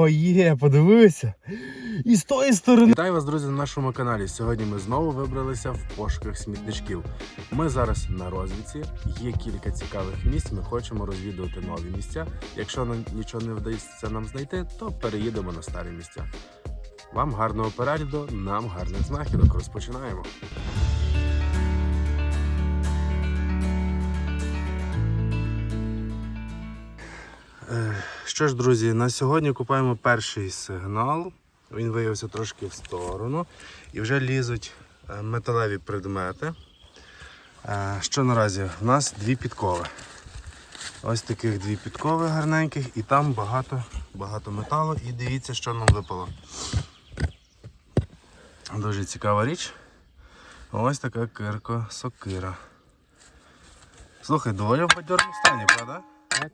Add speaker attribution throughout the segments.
Speaker 1: О, є, подивися. І з тої сторони.
Speaker 2: Вітаю вас, друзі, на нашому каналі. Сьогодні ми знову вибралися в пошуках смітничків. Ми зараз на розвідці. Є кілька цікавих місць. Ми хочемо розвідувати нові місця. Якщо нам нічого не вдається нам знайти, то переїдемо на старі місця. Вам гарного перегляду, нам гарних знахідок. Розпочинаємо. Що ж, друзі, на сьогодні купаємо перший сигнал. Він виявився трошки в сторону. І вже лізуть е, металеві предмети. Е, Що наразі? У нас дві підкови. Ось таких дві підкови гарненьких, і там багато, багато металу. І дивіться, що нам випало. Дуже цікава річ. Ось така кирко сокира. Слухай, доволі в бадьорому стані, правда?
Speaker 3: Та,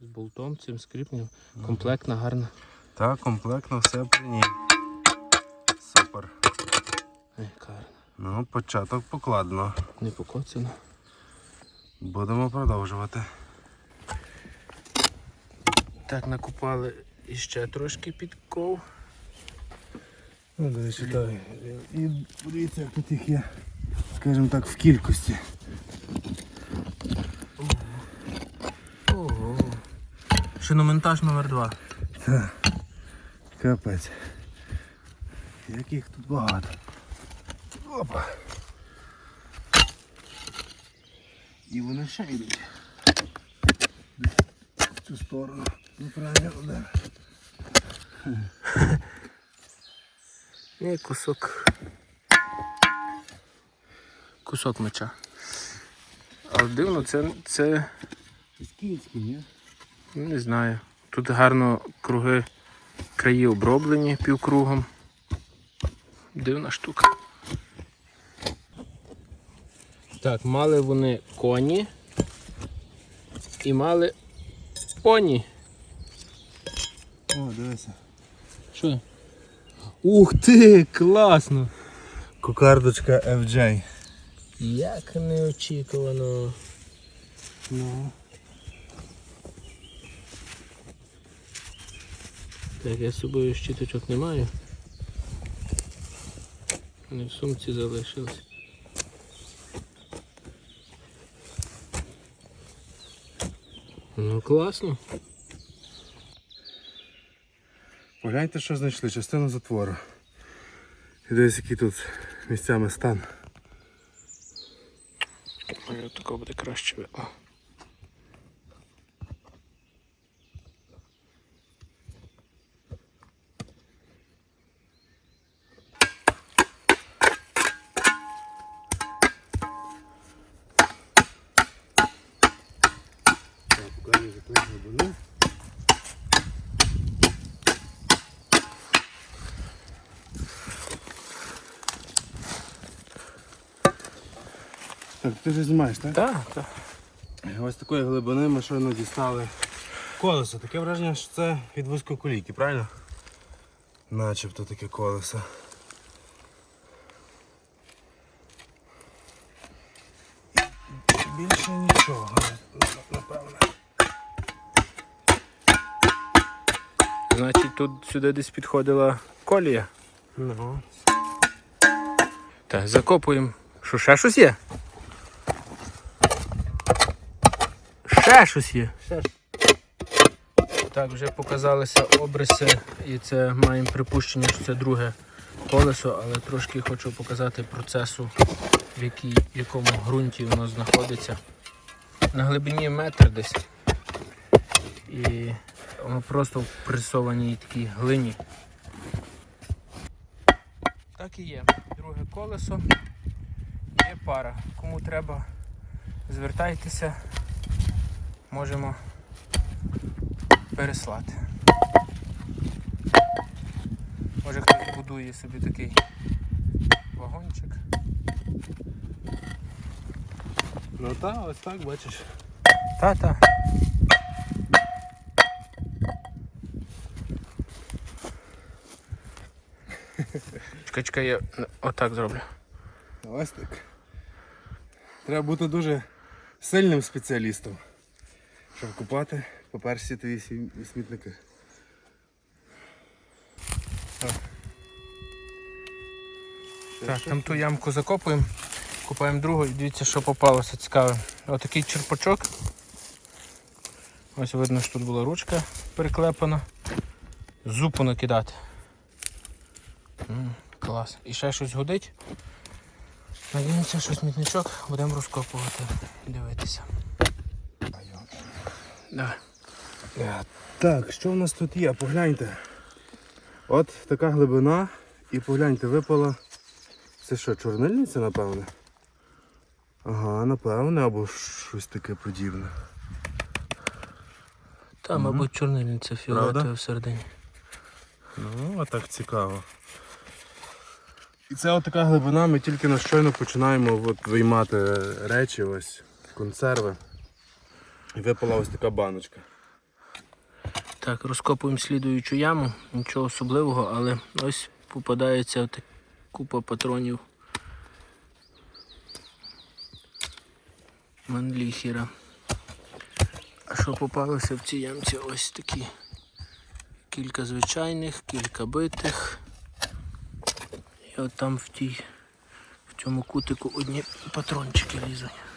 Speaker 3: з болтом цим скріпнем. Комплектна, гарна.
Speaker 2: Так, комплектно все при ній. Супер.
Speaker 3: Ай, гарна.
Speaker 2: Ну, початок покладено.
Speaker 3: Не покоцана.
Speaker 2: Будемо продовжувати.
Speaker 3: Так, накупали іще трошки підков.
Speaker 1: Ну, так. І подивіться, як тут їх є, скажімо так, в кількості.
Speaker 3: Шиномонтаж номер 2
Speaker 1: Так. Капець. Як їх тут багато. Опа. І вони ще йдуть. В цю сторону. Ну правильно, удар.
Speaker 3: І кусок. Кусок меча. Але дивно, це, це
Speaker 1: Київський, ні?
Speaker 3: Ну, не знаю. Тут гарно круги краї оброблені півкругом. Дивна штука. Так, мали вони коні і мали поні.
Speaker 1: О, дивися.
Speaker 3: Що? Ух ти, класно!
Speaker 1: Кокардочка FJ.
Speaker 3: Як неочікувано.
Speaker 1: Ну.
Speaker 3: Так, я з собою щіточок не маю. Вони в сумці залишились. Ну класно.
Speaker 1: Погляньте, що знайшли, частину затвору. І дивись, який тут місцями стан.
Speaker 3: Такого буде краще
Speaker 1: Так, ти вже знімаєш, так?
Speaker 3: Так, так.
Speaker 1: Ось такої глибини ми щойно дістали колесо. Таке враження, що це від вузькоколійки, правильно? Начебто таке колесо. Більше нічого, напевно.
Speaker 3: Значить тут сюди десь підходила колія.
Speaker 1: Ну.
Speaker 3: Так, закопуємо. Що, ще щось є? Ще щось є. Так, вже показалися обриси, і це маємо припущення, що це друге колесо, але трошки хочу показати процесу, в, якій, якому ґрунті воно знаходиться. На глибині метр десь. І воно просто в пресованій такій глині. Так і є. Друге колесо. Є пара. Кому треба, звертайтеся, можемо переслати. Може хтось будує собі такий вагончик.
Speaker 1: Ну так, ось так бачиш.
Speaker 3: Та-та. Чекай, чекай, я отак зроблю.
Speaker 1: Ось так. Треба бути дуже сильним спеціалістом, щоб купати по перші твої смітники.
Speaker 3: Так, там ту ямку закопуємо, купаємо другу і дивіться, що попалося цікаве. Отакий черпачок. Ось видно, що тут була ручка переклепана. Зупу накидати. М, клас. І ще щось гудить. Надіємося, що смітничок будемо розкопувати дивитися. Давай.
Speaker 2: Е, Так, що в нас тут є? Погляньте. От така глибина. І погляньте, випала. Це що, чорнильниця, напевне? Ага, напевне, або щось таке подібне.
Speaker 3: Та, мабуть, чорнильниця фіолетова всередині.
Speaker 2: Ну, а так цікаво. І це от така глибина, ми тільки на щойно починаємо от виймати речі, ось, консерви. Випала ось така баночка.
Speaker 3: Так, розкопуємо слідуючу яму, нічого особливого, але ось попадається от купа патронів манліхера. А що попалося в цій ямці? Ось такі. Кілька звичайних, кілька битих. І от там в тій, в цьому кутику одні патрончики лізуть.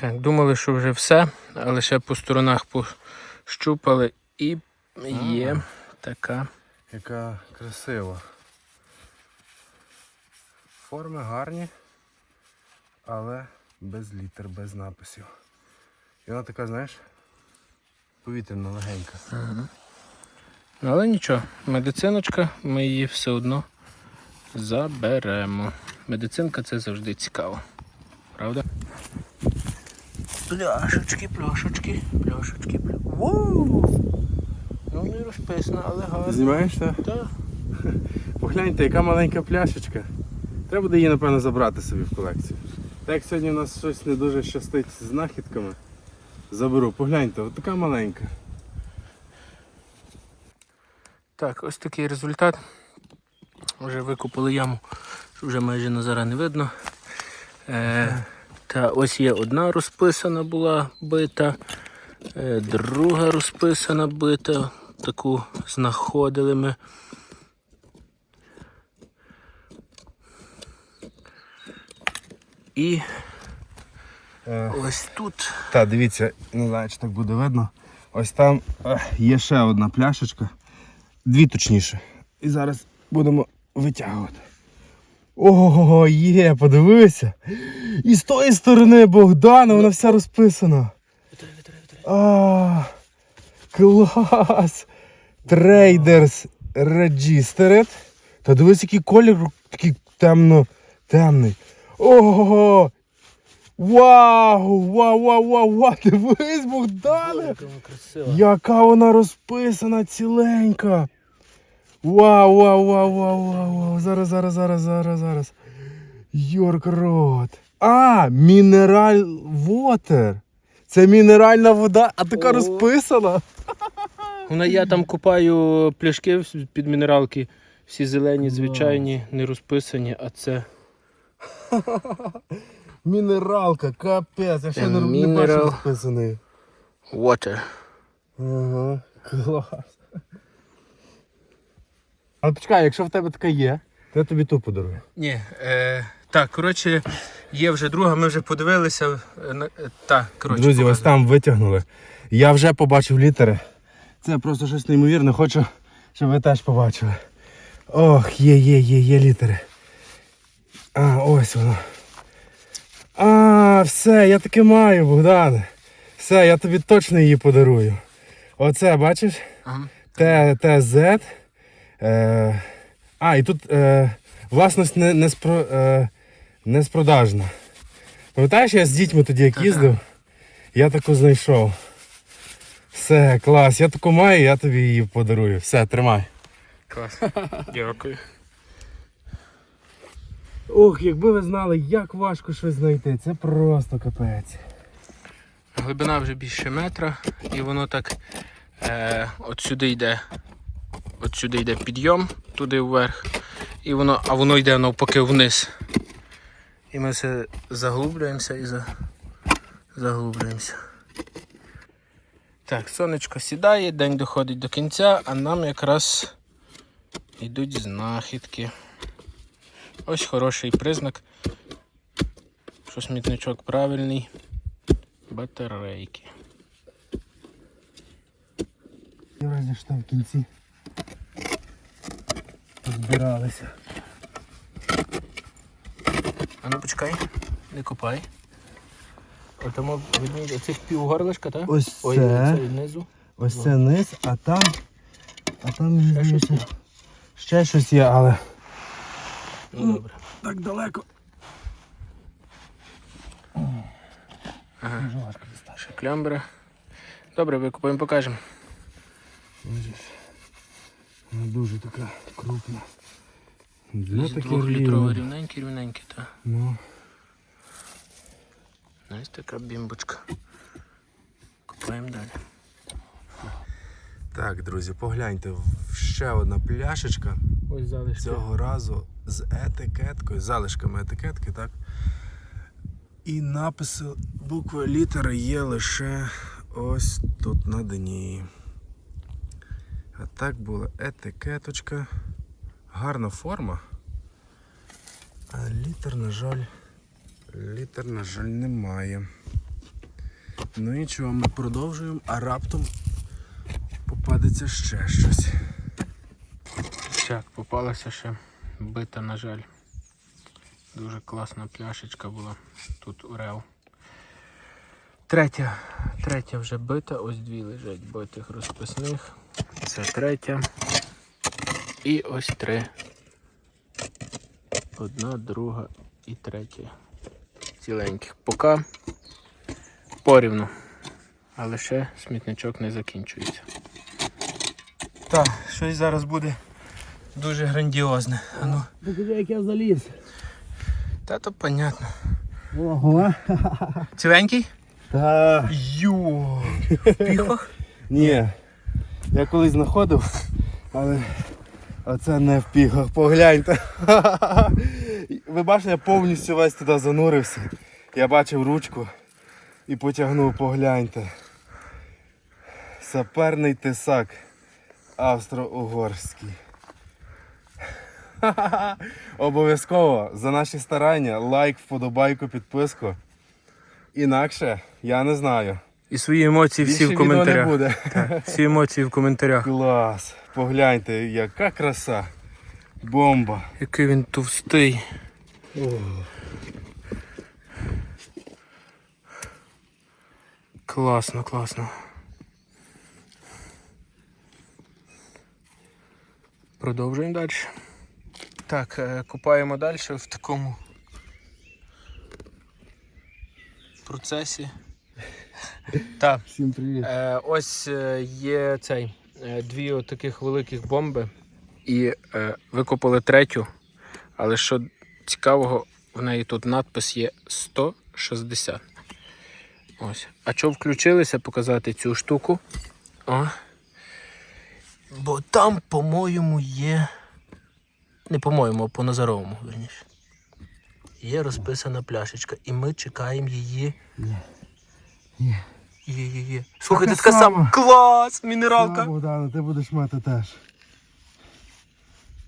Speaker 3: Так, думали, що вже все, але ще по сторонах пощупали і є така.
Speaker 2: Яка красива. Форми гарні, але без літер, без написів. І вона така, знаєш, повітряна легенька.
Speaker 3: Ну, Але нічого, медициночка, ми її все одно заберемо. Медицинка це завжди цікаво. Правда? Пляшечки, пляшечки, пляшечки, пляшечки. Воу! Ну не розписано, але гарно.
Speaker 2: Знімаєш це?
Speaker 3: Так.
Speaker 2: Погляньте, яка маленька пляшечка. Треба буде її, напевно, забрати собі в колекцію. Так як сьогодні у нас щось не дуже щастить з знахідками. Заберу, погляньте, от така маленька.
Speaker 3: Так, ось такий результат. Вже викопали яму, що вже майже Назара не видно. Е, та ось є одна розписана була бита, е, друга розписана бита. Таку знаходили ми. І
Speaker 2: Е,
Speaker 3: ось тут.
Speaker 2: Та, дивіться, не знаю, чи так буде видно. Ось там ех, є ще одна пляшечка. Дві точніше. І зараз будемо витягувати. Ого, є, подивися. І з тої сторони Богдана, вона вся розписана. А, клас! Traders Registered. Та дивись, який колір такий темно темний. Ого! Вау! Вау, вау, вау, вау! Дивись, Богдане!
Speaker 3: Яка вона
Speaker 2: розписана ціленька. Вау, вау, вау, вау, вау, вау. Зараз, зараз, зараз, зараз, зараз. Йорк рот. А, мінераль вотер. Це мінеральна вода, а така
Speaker 3: О.
Speaker 2: розписана.
Speaker 3: Вона я там купаю пляшки під мінералки. Всі зелені, звичайні, не розписані, а це
Speaker 2: Мінералка, капець, я ще не, не бачив розписаний.
Speaker 3: water.
Speaker 2: Ага, клас. Але почекай, якщо в тебе така є, то я тобі ту подарую.
Speaker 3: Ні, е, так, коротше, є вже друга, ми вже подивилися. Е, на- е, так, коротше,
Speaker 2: Друзі, ось
Speaker 3: показую.
Speaker 2: там витягнули. Я вже побачив літери. Це просто щось неймовірне. Хочу, щоб ви теж побачили. Ох, є, є, є, є літери. А, ось воно. А, все, я таки маю, Богдане. Все, я тобі точно її подарую. Оце, бачиш?
Speaker 3: Ага.
Speaker 2: ТЗ. Е, а, і тут е, власність не, не, спро, е, не спродажна. Пам'ятаєш, я з дітьми тоді як їздив, я таку знайшов. Все, клас, я таку маю, я тобі її подарую. Все, тримай.
Speaker 3: Клас. Дякую.
Speaker 2: Ох, якби ви знали, як важко щось знайти, це просто капець.
Speaker 3: Глибина вже більше метра, і воно так е, от сюди йде. От сюди йде підйом, туди вверх. І воно, а воно йде навпаки вниз. І ми все заглублюємося і за, заглублюємося. Так, сонечко сідає, день доходить до кінця, а нам якраз йдуть знахідки. Ось хороший признак, що смітничок правильний. Батарейки.
Speaker 2: Враження, що в кінці збиралися.
Speaker 3: А ну почекай, не копай. Отому видні оце півгорлишка, так?
Speaker 2: Ось
Speaker 3: Ой,
Speaker 2: це.
Speaker 3: це.
Speaker 2: Ось це низ, а там. А там
Speaker 3: Ще щось
Speaker 2: здається, Ще щось є, але
Speaker 3: Ну добре.
Speaker 2: так далеко.
Speaker 3: Ага.
Speaker 2: Дуже важко дістати.
Speaker 3: Ще клямбера. Добре, викопаємо, покажемо.
Speaker 2: Вона дуже така крупна. Дно таке
Speaker 3: двохлітрове
Speaker 2: рівне.
Speaker 3: рівненькі, рівненькі, так.
Speaker 2: Ну,
Speaker 3: Ось така бімбочка. Копаємо далі.
Speaker 4: Так, друзі, погляньте, ще одна пляшечка.
Speaker 3: Ось залишки.
Speaker 4: Цього разу з етикеткою, з залишками етикетки, так? І написи букви літери є лише ось тут на дні. А так була етикеточка. Гарна форма. А літер, на жаль, літер, на жаль, немає. Ну нічого, ми продовжуємо, а раптом попадеться ще щось.
Speaker 3: Так, попалася ще бита, на жаль. Дуже класна пляшечка була тут Урел. Третя, третя вже бита, ось дві лежать битих розписних. Це третя. І ось три. Одна, друга і третя. Ціленьких. Поки порівну. Але ще смітничок не закінчується. Так, щось зараз буде дуже грандіозне. Ану.
Speaker 2: покажи, як я заліз.
Speaker 3: Та то понятно.
Speaker 2: Ого.
Speaker 3: Ціленький?
Speaker 2: Та.
Speaker 3: Йо. Піхах?
Speaker 2: Ні. Я колись знаходив, але оце не в піхах. Погляньте. Ви бачите, я повністю весь туди занурився. Я бачив ручку і потягнув, погляньте. Саперний тисак австро-угорський. Обов'язково за наші старання лайк, вподобайку, підписку. Інакше я не знаю.
Speaker 3: І свої емоції всі
Speaker 2: Більше
Speaker 3: в
Speaker 2: відео не
Speaker 3: коментарях.
Speaker 2: буде.
Speaker 3: Всі емоції в коментарях.
Speaker 2: Клас. Погляньте, яка краса. Бомба.
Speaker 3: Який він товстий. Класно, класно. Продовжуємо далі. Так, е, купаємо далі в такому процесі. Так.
Speaker 2: Всім привіт.
Speaker 3: Е, ось е, є цей е, дві таких великих бомби. І е, викопали третю. Але що цікавого, в неї тут надпис є 160. Ось. А що включилися показати цю штуку? О. Бо там, по-моєму, є. Не по-моєму, а по Назаровому, верніше. Є розписана пляшечка, і ми чекаємо її.
Speaker 2: Ні. Ні.
Speaker 3: Є, є, є. Слухайте,
Speaker 2: Така
Speaker 3: така сама. Клас! Мінералка!
Speaker 2: Богдана, ти будеш мати теж.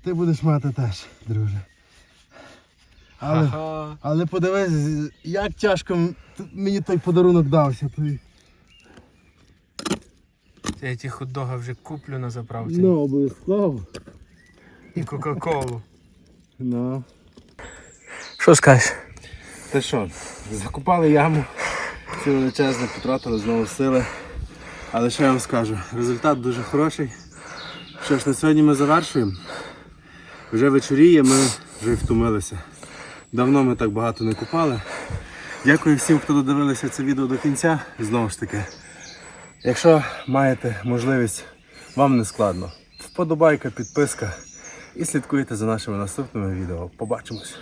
Speaker 2: Ти будеш мати теж, друже. Але,
Speaker 3: Ага.
Speaker 2: але подивись, як тяжко м- т- мені той подарунок дався. Той.
Speaker 3: Я ті хот-дога вже куплю на заправці.
Speaker 2: Ну, обов'язково.
Speaker 3: І Кока-Колу.
Speaker 2: Ну.
Speaker 3: Що скажеш?
Speaker 2: Ти що, закупали яму, ці величезне, потратили знову сили. Але що я вам скажу, результат дуже хороший. Що ж, на сьогодні ми завершуємо. Вже вечоріє, ми вже втомилися. Давно ми так багато не купали. Дякую всім, хто додивилися це відео до кінця. Знову ж таки, якщо маєте можливість, вам не складно. Вподобайка, підписка і слідкуйте за нашими наступними відео. Побачимось!